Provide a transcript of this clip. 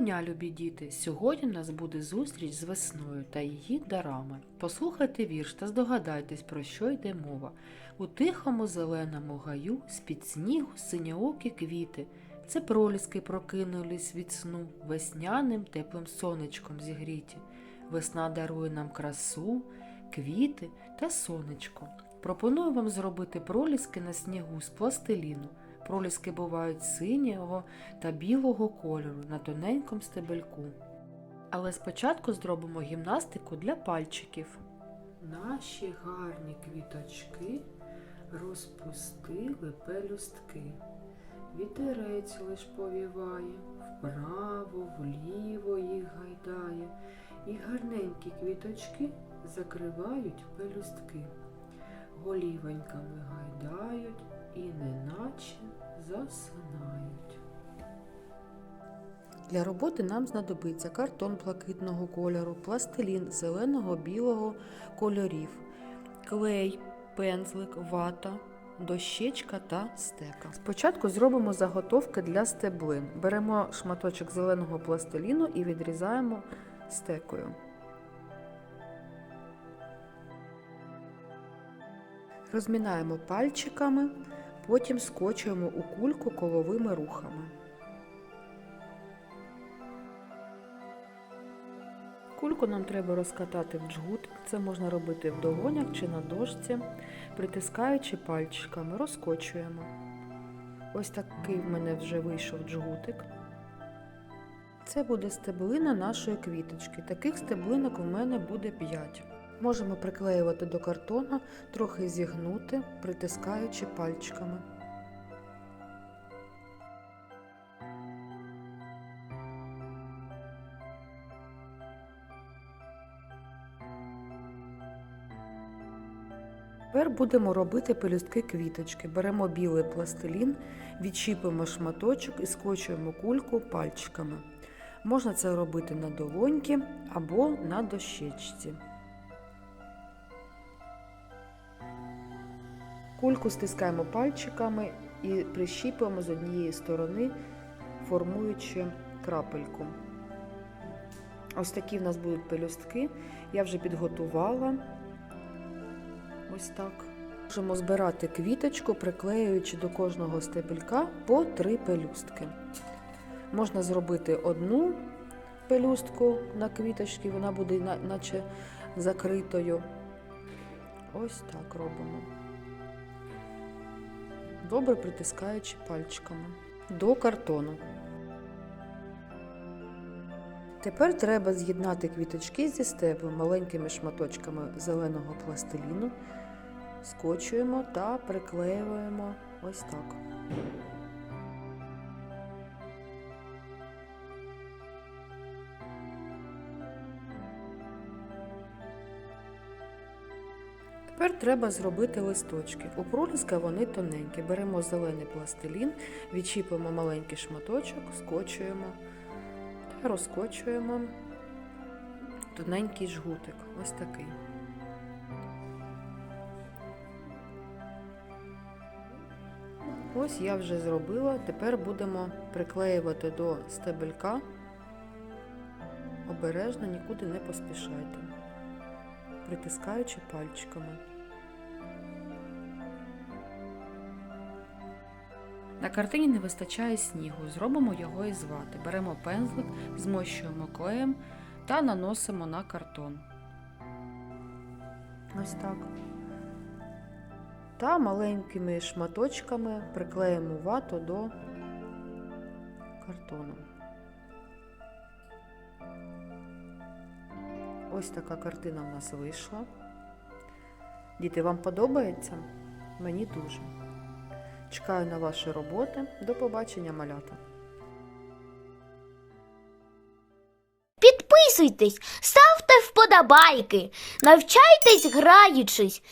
любі діти! Сьогодні у нас буде зустріч з весною та її дарами. Послухайте вірш та здогадайтесь, про що йде мова. У тихому зеленому гаю з-під снігу синьоокі квіти. Це проліски прокинулись від сну, весняним теплим сонечком зігріті. Весна дарує нам красу, квіти та сонечко. Пропоную вам зробити проліски на снігу з пластиліну. Проліски бувають синього та білого кольору на тоненькому стебельку. Але спочатку зробимо гімнастику для пальчиків. Наші гарні квіточки розпустили пелюстки. Вітерець лиш повіває, вправо, вліво їх гайдає, і гарненькі квіточки закривають пелюстки. Голівеньками гайдають і неначе засинають. Для роботи нам знадобиться картон блакитного кольору, пластилін зеленого білого кольорів, клей, пензлик, вата, дощечка та стека. Спочатку зробимо заготовки для стеблин. Беремо шматочок зеленого пластиліну і відрізаємо стекою. Розмінаємо пальчиками, потім скочуємо у кульку коловими рухами. Кульку нам треба розкатати в джгут. Це можна робити в долонях чи на дошці, притискаючи пальчиками, розкочуємо. Ось такий в мене вже вийшов джгутик. Це буде стеблина нашої квіточки. Таких стеблинок у мене буде 5. Можемо приклеювати до картона, трохи зігнути, притискаючи пальчиками. Тепер будемо робити пелюстки квіточки. Беремо білий пластилін, відчіпимо шматочок і скочуємо кульку пальчиками. Можна це робити на долоньки або на дощечці. Кульку стискаємо пальчиками і прищіпуємо з однієї сторони, формуючи крапельку. Ось такі в нас будуть пелюстки. Я вже підготувала. Ось так. Можемо збирати квіточку, приклеюючи до кожного стебелька по три пелюстки. Можна зробити одну пелюстку на квіточці, вона буде наче закритою. Ось так робимо. Добре притискаючи пальчиками до картону. Тепер треба з'єднати квіточки зі стеблем маленькими шматочками зеленого пластиліну, скочуємо та приклеюємо ось так. Тепер треба зробити листочки. У проліска вони тоненькі. Беремо зелений пластилін, відчіпуємо маленький шматочок, скочуємо та розкочуємо тоненький жгутик. Ось такий. Ось я вже зробила. Тепер будемо приклеювати до стебелька. Обережно, нікуди не поспішайте, притискаючи пальчиками. На картині не вистачає снігу, зробимо його із вати. Беремо пензлик, змощуємо клеєм та наносимо на картон. Ось так. Та маленькими шматочками приклеїмо вату до картону. Ось така картина в нас вийшла. Діти, вам подобається? Мені дуже. Чекаю на ваші роботи. До побачення, малята. Підписуйтесь, ставте вподобайки, навчайтесь граючись